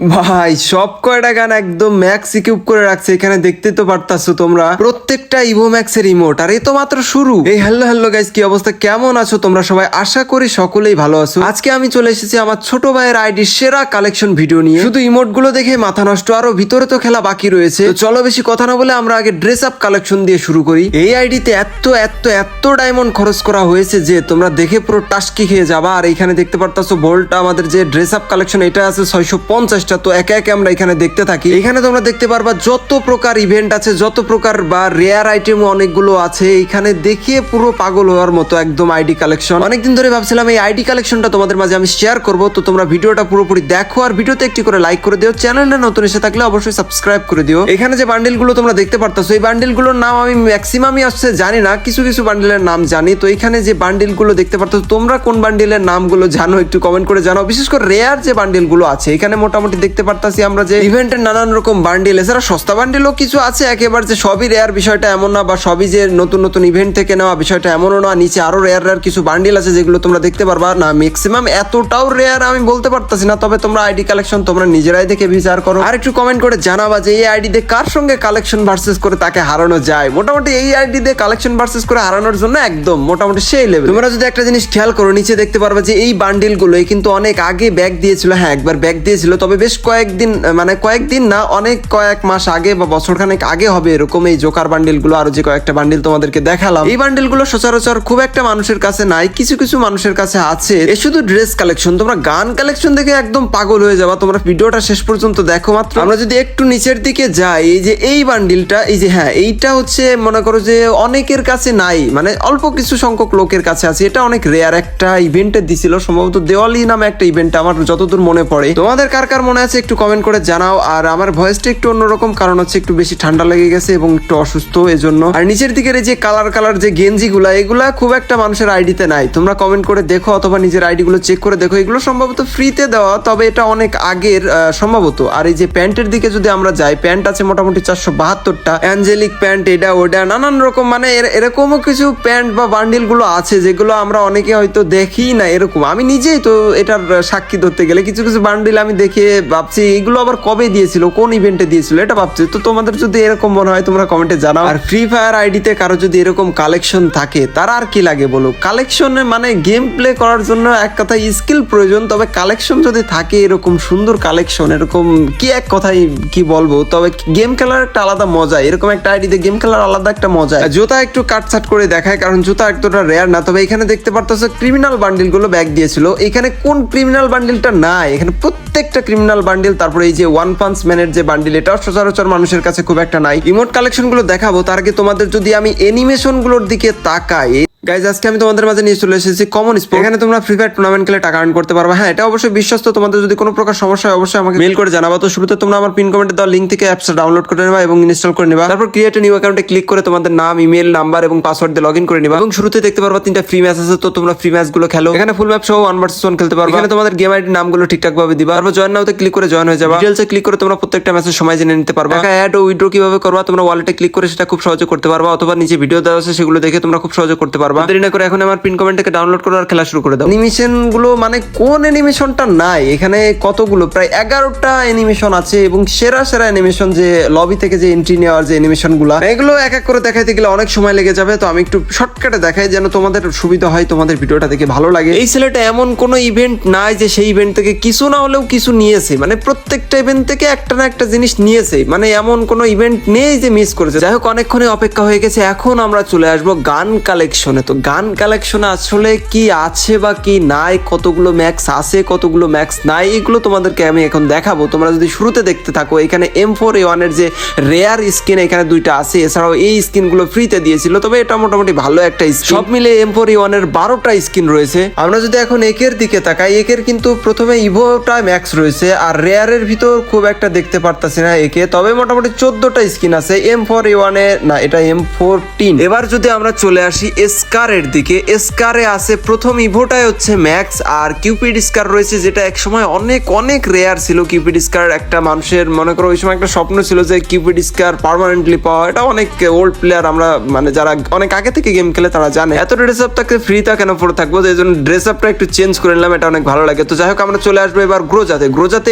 ভাই, সব কয়টা গান একদম ম্যাক্স ইকুইপ করে রাখছে, এখানে দেখতে তো পারতাছো তোমরা। প্রত্যেকটা ইভো ম্যাক্স এর ইমোট আর এই তো মাত্র শুরু। এই হ্যালো হ্যালো গাইস কি অবস্থা? কেমন আছো তোমরা সবাই? আশা করি সকলেই ভালো আছো। আজকে আমি চলে এসেছি আমার ছোট ভাইয়ের আইডি সেরা কালেকশন ভিডিও নিয়ে। শুধু ইমোটগুলো দেখে মাথা নষ্ট, আরও ভিতরে তো খেলা বাকি রয়েছে। তো চলো বেশি কথা না বলে আমরা আগে ড্রেস আপ কালেকশন দিয়ে শুরু করি। এই আইডিতে এত এত এত ডায়মন্ড খরচ করা হয়েছে যে তোমরা দেখে পুরো টাস্কি খেয়ে যাবা। আর এখানে দেখতে পারতাছো ভোল্ট আমাদের যে ড্রেস আপ কালেকশন এটা আছে ছয়শো পঞ্চাশ পঞ্চাশটা তো একে একে আমরা এখানে দেখতে থাকি। এখানে তোমরা দেখতে পারবা যত প্রকার ইভেন্ট আছে, যত প্রকার বা রেয়ার আইটেম অনেকগুলো আছে, এখানে দেখিয়ে পুরো পাগল হওয়ার মতো একদম আইডি কালেকশন অনেকদিন ধরে ভাবছিলাম এই আইডি কালেকশনটা তোমাদের মাঝে আমি শেয়ার করব, তো তোমরা ভিডিওটা পুরোপুরি দেখো আর ভিডিওতে একটি করে লাইক করে দিও। চ্যানেলটা নতুন এসে থাকলে অবশ্যই সাবস্ক্রাইব করে দিও। এখানে যে বান্ডেলগুলো তোমরা দেখতে পারতাছো, এই বান্ডেলগুলোর নাম আমি ম্যাক্সিমামই আসছে জানি না, কিছু কিছু বান্ডেলের নাম জানি। তো এখানে যে বান্ডেলগুলো দেখতে পারতাছো, তোমরা কোন বান্ডেলের নামগুলো জানো একটু কমেন্ট করে জানাও। বিশেষ করে রেয়ার যে বান্ডেলগুলো আছে, এখানে মোটামুটি দেখতে পারতাছি আমরা যে ইভেন্টের নানান রকম বান্ডিল এছাড়া সস্তা বান্ডিলও কিছু আছে, একেবারে যে সবই রেয়ার বিষয়টা এমন না, বা সবই যে নতুন নতুন ইভেন্ট থেকে নেওয়া বিষয়টা এমনও না, নিচে আরও রেয়ার রেয়ার কিছু বান্ডিল আছে যেগুলো তোমরা দেখতে পারবা। না ম্যাক্সিমাম এতটাও রেয়ার আমি বলতে পারতাছি না, তবে তোমরা আইডি কালেকশন তোমরা নিজেরাই দেখে বিচার করো। আর একটু কমেন্ট করে জানাবা যে এই আইডি দিয়ে কার সঙ্গে কালেকশন ভার্সেস করে তাকে হারানো যায়? মোটামুটি এই আইডি দিয়ে কালেকশন ভার্সেস করে হারানোর জন্য একদম মোটামুটি সেই লেভেল তোমরা যদি একটা জিনিস খেয়াল করো, নিচে দেখতে পারবা যে এই বান্ডিলগুলো কিন্তু অনেক আগে ব্যাগ দিয়েছিল। হ্যাঁ একবার ব্যাগ দিয়েছিল, তবে বেশ কয়েকদিন মানে কয়েকদিন না, অনেক কয়েক মাস আগে বা বছর খানেক আগে হবে এরকম এই জোকার বান্ডিলগুলো আরও যে কয়েকটা বান্ডিল তোমাদেরকে দেখালাম। এই বান্ডিলগুলো সচরাচর খুব একটা মানুষের কাছে নাই, কিছু কিছু মানুষের কাছে আছে। এ শুধু ড্রেস কালেকশন তোমরা গান কালেকশন দেখে একদম পাগল হয়ে যাবা, তোমরা ভিডিওটা শেষ পর্যন্ত দেখো মাত্র। আমরা যদি একটু নিচের দিকে যাই, এই যে এই বান্ডিলটা এই যে হ্যাঁ এইটা হচ্ছে মনে করো যে অনেকের কাছে নাই মানে অল্প কিছু সংখ্যক লোকের কাছে আছে। এটা অনেক রেয়ার একটা ইভেন্টে দিছিল, সম্ভবত দেওয়ালি নামে একটা ইভেন্ট আমার যতদূর মনে পড়ে। তোমাদের কার কার মনে আছে একটু কমেন্ট করে জানাও। আর আমার ভয়েসটা একটু অন্যরকম, কারণ হচ্ছে একটু বেশি ঠান্ডা লেগে গেছে এবং একটু অসুস্থ এজন্য। আর নিচের দিকের এই যে কালার কালার যে গেঞ্জি গুলা এগুলা খুব একটা মানুষের আইডিতে নাই। তোমরা কমেন্ট করে দেখো অথবা নিজের আইডি গুলো চেক করে দেখো। এগুলো সম্ভবত ফ্রিতে দেওয়া, তবে এটা অনেক আগের সম্ভবত। আর এই যে প্যান্টের দিকে যদি আমরা যাই প্যান্ট আছে মোটামুটি চারশো বাহাত্তরটা। অ্যাঞ্জেলিক প্যান্ট এটা, ওটা, নানান রকম মানে এর- এরকমও কিছু প্যান্ট বা বান্ডিলগুলো আছে, যেগুলো আমরা অনেকে হয়তো দেখি না এরকম। আমি নিজেই তো এটার সাক্ষী ধরতে গেলে, কিছু কিছু বান্ডিল আমি দেখে ভাবছি, এগুলো আবার কবে দিয়েছিল? কোন ইভেন্টে দিয়েছিল? এটা ভাবছি। তো তোমাদের যদি এরকম মনে হয়, তোমরা কমেন্টে জানাও। আর ফ্রি ফায়ার আইডিতে কারও যদি এরকম কালেকশন থাকে, তার আর কি লাগে বলো? কালেকশনে মানে গেম প্লে করার জন্য এক কথায় স্কিল প্রয়োজন, তবে কালেকশন যদি থাকে এরকম সুন্দর কালেকশন এরকম কি এক কথাই কি বলব? তবে গেম খেলার একটা আলাদা মজা, এরকম একটা আইডিতে গেম খেলার আলাদা একটা মজা। জুতা একটু কাটছাট করে দেখায়, কারণ জুতা একতটা রেয়ার না। তবে এখানে দেখতে পারতেছো ক্রিমিনাল বান্ডিলগুলো ব্যাগ দিয়েছিল। এখানে কোন ক্রিমিনাল বান্ডিলটা নাই? এখানে প্রত্যেকটা ক্রিমিনাল বান্ডিল তারপরে এই যে ওয়ান পাঞ্চ ম্যানের যে বান্ডিল এটা সচরাচর মানুষের কাছে খুব একটা নাই। ইমোট কালেকশনগুলো দেখাবো, তার আগে তোমাদের যদি আমি অ্যানিমেশনগুলোর দিকে তাকাই গাইজ আজকে আমি তোমাদের মাঝে নিয়ে চলে এসেছি কমন স্পোর্ট এখানে তোমরা ফ্রি ফায়ার টুর্নামেন্ট খেলে টাকা আর্ন করতে পারবে। হ্যাঁ এটা অবশ্যই বিশ্বস্ত। তোমাদের যদি কোনো প্রকার সমস্যা হয়, অবশ্যই আমাকে মেল করে জানাব। তো শুরুতে তোমরা আমার পিন কমেন্টে দেওয়া লিঙ্ক থেকে অ্যাপসটা ডাউনলোড করে নেবা এবং ইনস্টল করে নেবা। তারপর ক্রিয়েট নিউ অ্যাকাউন্টে ক্লিক করে তোমাদের নাম ইমেল নাম্বার এবং পাসওয়ার্ড দিয়ে লগ ইন করে নেবা। এবং শুরুতে দেখতে পারবা তিনটা ফ্রি ম্যাচ আছে। তো তোমরা ফ্রি ম্যাচগুলো খেলো। এখানে ফুল ম্যাপ সহ ওয়ান ভার্সেস ওয়ান খেলতে পারবে। এখানে তোমাদের গেম আইডি নামগুলো ঠিকঠাক ভাবে দিবা। তারপর জয়েন নাওতে ক্লিক করে জয়েন হয়ে যাবা। ডিটেলসে ক্লিক করে তোমরা প্রত্যেকটা ম্যাচের সময় জেনে নিতে পারবা। টাকা অ্যাড ও উইথড্র কীভাবে করবা, তোমরা ওয়ালেটে ক্লিক করে সেটা খুব সহজে করতে পারবা। অথবা নিচে ভিডিও দেওয়া আছে, সেগুলো দেখে তোমরা খুব সহজে করতে পারবা। দেরি না করে এখন আমার পিন কমেন্ট থেকে ডাউনলোড করে আর খেলা শুরু করে দাও। অ্যানিমেশনগুলো মানে কোন অ্যানিমেশনটা নাই? এখানে কতগুলো? প্রায় এগারোটা অ্যানিমেশন আছে এবং সেরা সেরা অ্যানিমেশন যে লবি থেকে যে এন্ট্রি নেওয়ার যে অ্যানিমেশনগুলা এগুলো এক এক করে দেখাইতে গেলে অনেক সময় লেগে যাবে। তো আমি একটু শর্টকাটে দেখাই যেন তোমাদের সুবিধা হয় তোমাদের ভিডিওটা দেখে ভালো লাগে। এই ছেলেটা এমন কোনো ইভেন্ট নাই যে সেই ইভেন্ট থেকে কিছু না হলেও কিছু নিয়েছে। মানে প্রত্যেকটা ইভেন্ট থেকে একটা না একটা জিনিস নিয়েছে। মানে এমন কোনো ইভেন্ট নেই যে মিস করেছে। যাই হোক অনেকক্ষণে অপেক্ষা হয়ে গেছে। এখন আমরা চলে আসব গান কালেকশনে তো গান কালেকশনে আসলে কি আছে বা কি নাই, কতগুলো ম্যাক্স আছে, কতগুলো ম্যাক্স নাই, এগুলো তোমাদেরকে আমি এখন দেখাবো। তোমরা যদি শুরুতে দেখতে থাকো, এখানে এম ফোর এ ওয়ানের যে রেয়ার স্কিন এখানে দুইটা আছে। এছাড়াও এই স্কিনগুলো ফ্রিতে দিয়েছিল, তবে এটা মোটামুটি ভালো একটা সব মিলে এম ফোর ওয়ানের বারোটা স্কিন রয়েছে। আমরা যদি এখন একের দিকে তাকাই, একের কিন্তু প্রথমে ইভোটা ম্যাক্স রয়েছে, আর রেয়ারের ভিতর খুব একটা দেখতে পারতাছি না একে, তবে মোটামুটি চোদ্দটা স্কিন আছে। এম ফোর এ ওয়ানে না, এটা এম ফোরটিন এবার যদি আমরা চলে আসি স্কারের দিকে। স্কারে আছে প্রথম ইভোটাই হচ্ছে ম্যাক্স আর কিউপিড স্কার রয়েছে, যেটা এক সময় অনেক অনেক রেয়ার ছিল। কিউপিড স্কার একটা মানুষের, মনে করো, ওই সময় একটা স্বপ্ন ছিল যে কিউপিড স্কার পারমানেন্টলি পাওয়া। এটা অনেক ওল্ড প্লেয়ার আমরা মানে যারা অনেক আগে থেকে গেম খেলে তারা জানে। এত ড্রেস আপ থাকতে ফ্রিতে কেন পরে থাকব? যে জন্য ড্রেস আপটা একটু চেঞ্জ করে নিলাম, এটা অনেক ভালো লাগে। তো যাই হোক, আমরা চলে আসব এবার গ্রোজাতে গ্রোজাতে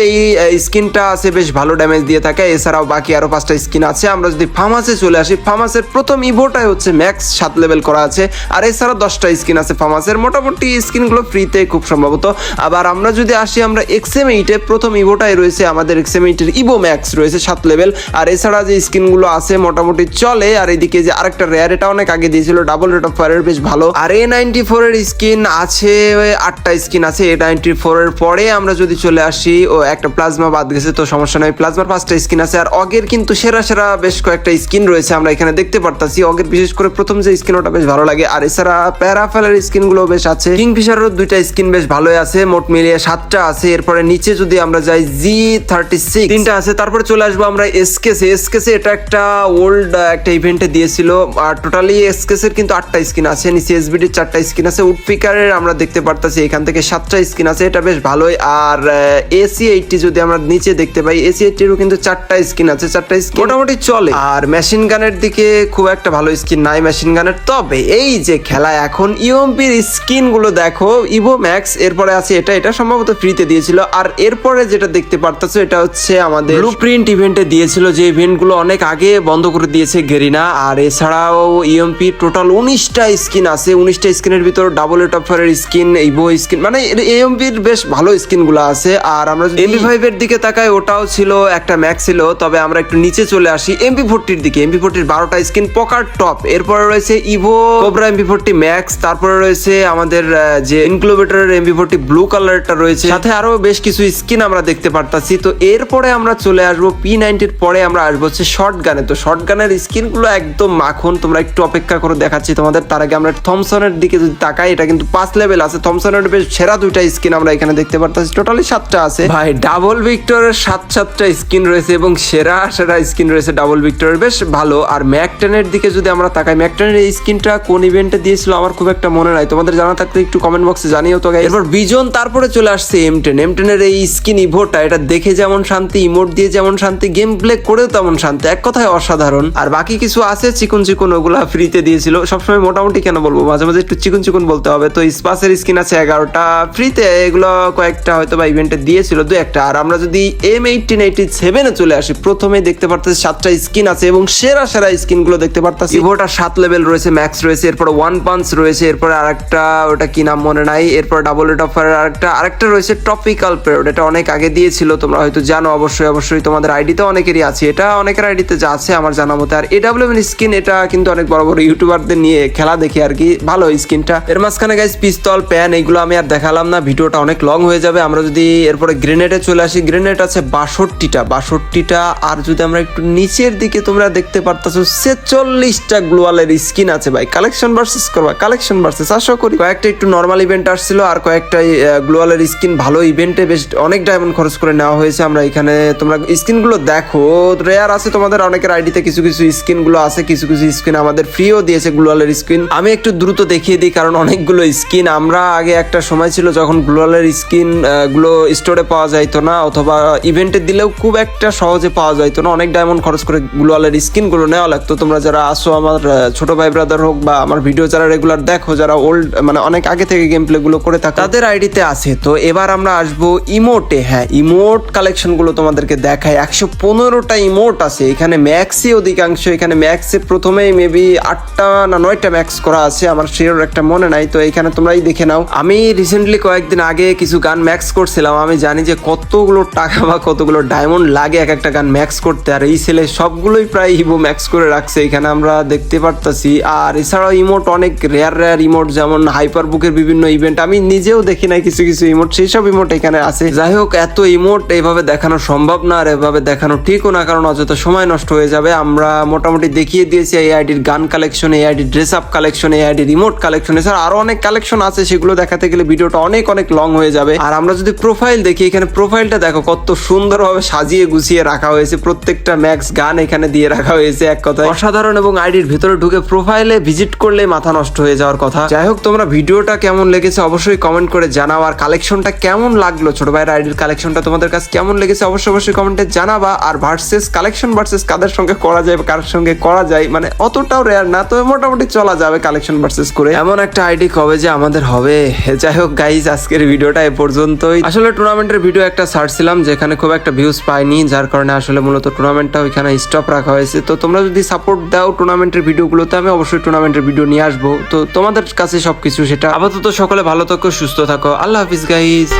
এই স্কিনটা আছে, বেশ ভালো ড্যামেজ দিয়ে থাকে। এছাড়াও বাকি আরও পাঁচটা স্কিন আছে। আমরা যদি ফার্মাসে চলে আসি ফার্মাসের প্রথম ইভোটাই হচ্ছে ম্যাক্স সাত লেভেল করা আছে। আর এছাড়া দশটা স্কিন আছে ফার্মাসের। মোটামুটি স্কিনগুলো ফ্রিতে খুব সম্ভবত। আবার আমরা যদি আসি, আমরা এক্সএম এইটে প্রথম ইভোটাই রয়েছে, আমাদের এক্সএম এইটের ইভো ম্যাক্স রয়েছে সাত লেভেল আর এছাড়া যে স্কিনগুলো আছে, মোটামুটি চলে। আর এদিকে যে আরেকটা রেয়ার এটা অনেক আগে দিয়েছিল ডাবল রেট অফ ফায়ারের বেশ ভালো। আর এ নাইনটি ফোরের স্কিন আছে আটটা স্কিন আছে এ নাইনটি ফোরের পরে আমরা যদি চলে আসি, ও একটা প্লাজমা বাদ গেছে, তো সমস্যা নয় প্লাজমার পাঁচটা স্কিন আছে, আর অগের কিন্তু সেরা সেরা বেশ কয়েকটা স্কিন রয়েছে, আমরা এখানে দেখতে পারতাছি। অগের বিশেষ করে প্রথম যে স্কিন ওটা বেশ ভালো লাগে। আর এছাড়া প্যারাফেলের স্কিনগুলো বেশ আছে। কিংফিশারের দুইটা স্কিন বেশ ভালোই আছে মোট মিলিয়ে সাতটা আছে। এরপরে নিচে যদি আমরা যাই জি থার্টি সিক্স তিনটা আছে। তারপরে চলে আসব আমরা এসকেসে এসকেসে এটা একটা ওল্ড একটা ইভেন্টে দিয়েছিল। আর টোটালি এসকেসের কিন্তু আটটা স্কিন আছে। নিচে এসবিডির চারটা স্কিন আছে। উডপিকারের আমরা দেখতে পারতাছি এখান থেকে সাতটা স্কিন আছে। এটা বেশ ভালোই। আর এসি এইটটি যদি আমরা নিচে দেখতে পাই এসি এইটটিরও কিন্তু চারটা স্কিন আছে। চারটা স্কিন মোটামুটি চলে। আর মেশিন গানের দিকে খুব একটা ভালো স্কিন নাই মেশিন গানের তবে এই যে খেলা এখন ইউএমপির স্কিনগুলো দেখো ইভো ম্যাক্স এরপরে আছে এটা এটা সম্ভবত ফ্রিতে দিয়েছিল। আর এরপরে যেটা দেখতে পারতেছো এটা হচ্ছে আমাদের ব্লু প্রিন্ট ইভেন্টে দিয়েছিল যে ইভেন্টগুলো অনেক আগে বন্ধ করে দিয়েছে গেরিনা আর এছাড়াও ইউএমপি টোটাল উনিশটা স্কিন আছে উনিশটা স্কিনের ভিতর ডাবল এটফারের স্কিন ইভো স্কিন মানে এএমপির বেশ ভালো স্কিনগুলো আছে। আর আমরা এমপি ফাইভ এর দিকে তাকাই ওটাও ছিল একটা ম্যাক্স ছিল তবে আমরা একটু নিচে চলে আসি। এমপি ফোরটির দিকে এমপি ফোরটির বারোটা স্কিন পকার টপ এরপরে রয়েছে Evo Cobra MP forty max তারপরে রয়েছে আমাদের যে ইনক্লোবেটরের এমপি ফোরটি ব্লু কালারটা রয়েছে, সাথে আরও বেশ কিছু স্কিন আমরা দেখতে পারতাছি। তো এরপরে আমরা চলে আসব পি নাইনটির পরে আমরা আসব হচ্ছে শর্ট গানে তো শর্ট গানের স্কিনগুলো একদম মাখন, তোমরা একটু অপেক্ষা করে দেখাচ্ছি তোমাদের। তার আগে আমরা থমসনের দিকে যদি তাকাই, এটা কিন্তু পাঁচ লেভেল আছে। থমসনের বেশ সেরা দুইটা স্কিন আমরা এখানে দেখতে পারতাছি। টোটালি সাতটা আছে। ভাই ডাবল ভিক্টরের সাত সাতটা স্কিন রয়েছে এবং সেরা সেরা স্কিন রয়েছে ডাবল ভিক্টরের বেশ ভালো। আর ম্যাক টেনের দিকে যদি আমরা তাকাই ম্যাক টেনের এই স্কিনটা কোন ইভেন্টে দিয়েছিল, আমার খুব একটা মনে নাই। তোমাদের জানা থাকলে একটু কমেন্ট বক্সে জানিও তো। এরপর বিজন তারপরে চলে আসছে এম টেন এম টেনের এই স্কিন ইভোটা এটা দেখে যেমন শান্তি ইমোট দিয়ে যেমন শান্তি গেম প্লে করেও তেমন শান্তি, এক কথায় অসাধারণ। আর বাকি কিছু আছে, চিকুন চিকুন, ওগুলা ফ্রিতে দিয়েছিল। সবসময় মোটামুটি কেন বলব, মাঝে মাঝে একটু চিকুন চিকুন বলতে হবে। তো স্পাসের স্কিন আছে এগারোটা ফ্রিতে এগুলো কয়েকটা হয়তো বা ইভেন্টে দিয়েছিল, দু একটা। আর আমরা যদি এম এইটিন এইটি সেভেনে চলে আসি প্রথমে দেখতে পারতেছি সাতটা স্কিন আছে এবং সেরা সেরা স্কিনগুলো দেখতে পারতেছি। ইভোটা সাত লেভেল রয়েছে ম্যাক্স রয়েছে, এরপর ওয়ান পাঞ্চ রয়েছে, এরপর আরেকটা, ওটা কি নাম মনে নাই, এরপর ডাবল রেট অফার আরেকটা আরেকটা রয়েছে টপিক্যাল পেরোড এটা অনেক আগে দিয়েছিল, তোমরা হয়তো জানো, অবশ্যই অবশ্যই, তোমাদের আইডিতে অনেকেরই আছে, এটা অনেকের আইডিতে যা আছে আমার জানা মতে, আর এডাব্লিউ স্কিন এটা কিন্তু অনেক বড় বড় ইউটিউবারদের নিয়ে খেলা দেখি আর কি, ভালো স্কিনটা এর মাঝখানে গাইজ পিস্তল প্যান এইগুলো আমি আর দেখালাম না, ভিডিওটা অনেক লং হয়ে যাবে, আমরা যদি এরপরে গ্রেনেডে চলে আসি গ্রেনেড আছে বাষট্টিটা বাষট্টিটা, আর যদি আমরা একটু নিচের দিকে তোমরা দেখতে পারতেছো, ছেচল্লিশটা গ্লোয়ালের স্কিন আছে ভাই কালেকশন ভার্সেস করবা কালেকশন ভার্সেস আশা করি। কয়েকটা একটু নর্মাল ইভেন্ট আসছিল আর কয়েকটা গ্লোয়ালের স্কিন ভালো ইভেন্টে বেশ অনেক ডায়মন্ড খরচ করে নেওয়া হয়েছে আমরা এখানে। তোমরা স্কিনগুলো দেখো রেয়ার আছে তোমাদের, অনেকের আইডিতে কিছু কিছু স্কিনগুলো আছে, কিছু কিছু স্কিন আমাদের ফ্রিও দিয়েছে গ্লোয়ালের স্কিন আমি একটু দ্রুত দেখিয়ে দিই, কারণ অনেকগুলো স্কিন আমরা আগে একটা সময় ছিল যখন গ্লোয়ালের স্কিনগুলো স্টোরে পাওয়া যাইতো না, অথবা ইভেন্টে দিলেও খুব একটা সহজে পাওয়া যাইতো না। অনেক ডায়মন্ড খরচ করে গ্লোয়ালের স্কিনগুলো নেওয়া লাগতো। তোমরা যারা আসো আমার ছোট ভাই ব্রাদার হোক বা আমার ভিডিও যারা রেগুলার দেখো, যারা ওল্ড মানে অনেক আগে থেকে গেম প্লে গুলো করে থাকে, তাদের আইডিতে আছে। তো এবার আমরা আসব ইমোটে হ্যাঁ ইমোট কালেকশনগুলো তোমাদেরকে দেখায় একশো পনেরোটা ইমোট আছে। এখানে ম্যাক্সই অধিকাংশ, এখানে ম্যাক্সে প্রথমেই মেবি আটটা না নয়টা ম্যাক্স করা আছে। আমার শিওর একটা মনে নাই। তো এখানে তোমরাই দেখে নাও। আমি রিসেন্টলি কয়েকদিন আগে কিছু গান ম্যাক্স করছিলাম। আমি জানি যে কতগুলো টাকা বা কতগুলো ডায়মন্ড লাগে এক একটা গান ম্যাক্স করতে। আর এই ছেলে সবগুলোই প্রায় ইভো ম্যাক্স করে রাখছে। এখানে আমরা দেখতে পারতাছি। আর এছাড়াও ইমোট অনেক রেয়ার রেয়ার ইমোট যেমন হাইপার বুকের বিভিন্ন ইভেন্ট আমি নিজেও দেখি নাই কিছু কিছু ইমোট সেই সব ইমোট এখানে আছে। যাই হোক এত ইমোট এভাবে দেখানো সম্ভব না, আর এভাবে দেখানো ঠিকও না, কারণ অযথা সময় নষ্ট হয়ে যাবে। আমরা মোটামুটি দেখিয়ে দিয়েছি এই আইডির গান কালেকশন এই আইডির ড্রেস আপ কালেকশন এই আইডির রিমোট কালেকশন এছাড়া আরও অনেক কালেকশন আছে, সেগুলো দেখাতে গেলে ভিডিওটা অনেক অনেক লং হয়ে যাবে। আর আমরা যদি প্রোফাইল দেখি, এখানে প্রোফাইলটা দেখো, কত সুন্দরভাবে সাজিয়ে গুছিয়ে রাখা হয়েছে, প্রত্যেকটা ম্যাক্স গান এখানে দিয়ে রাখা হয়েছে এক কথায়। অসাধারণ এবং আইডির ভিতরে ঢুকে প্রোফাইলে ভিজিট করলে শুনলেই মাথা নষ্ট হয়ে যাওয়ার কথা। যাই হোক তোমরা ভিডিওটা কেমন লেগেছে অবশ্যই কমেন্ট করে জানাও, আর কালেকশনটা কেমন লাগল? ছোট ভাইয়ের আইডির কালেকশনটা তোমাদের কাছে কেমন লেগেছে অবশ্যই অবশ্যই কমেন্টে জানাবা, আর ভার্সেস কালেকশন ভার্সেস কাদের সঙ্গে করা যায় কার সঙ্গে করা যায় মানে অতটাও রেয়ার না, তবে মোটামুটি চলা যাবে কালেকশন ভার্সেস করে। এমন একটা আইডি কবে যে আমাদের হবে? যাই হোক গাইজ আজকের ভিডিওটা এ পর্যন্তই। আসলে টুর্নামেন্টের ভিডিও একটা ছাড়ছিলাম, যেখানে খুব একটা ভিউজ পাইনি, যার কারণে আসলে মূলত টুর্নামেন্টটা ওইখানে স্টপ রাখা হয়েছে। তো তোমরা যদি সাপোর্ট দাও টুর্নামেন্টের ভিডিওগুলোতে আমি অবশ্যই টুর্নামেন্টের ভিডিও নিয়ে আসব। তো তোমাদের কাছে সবকিছু সেটা আপাতত সকলে ভালো থাকো, সুস্থ থাকো। আল্লাহ হাফিজ গাইজ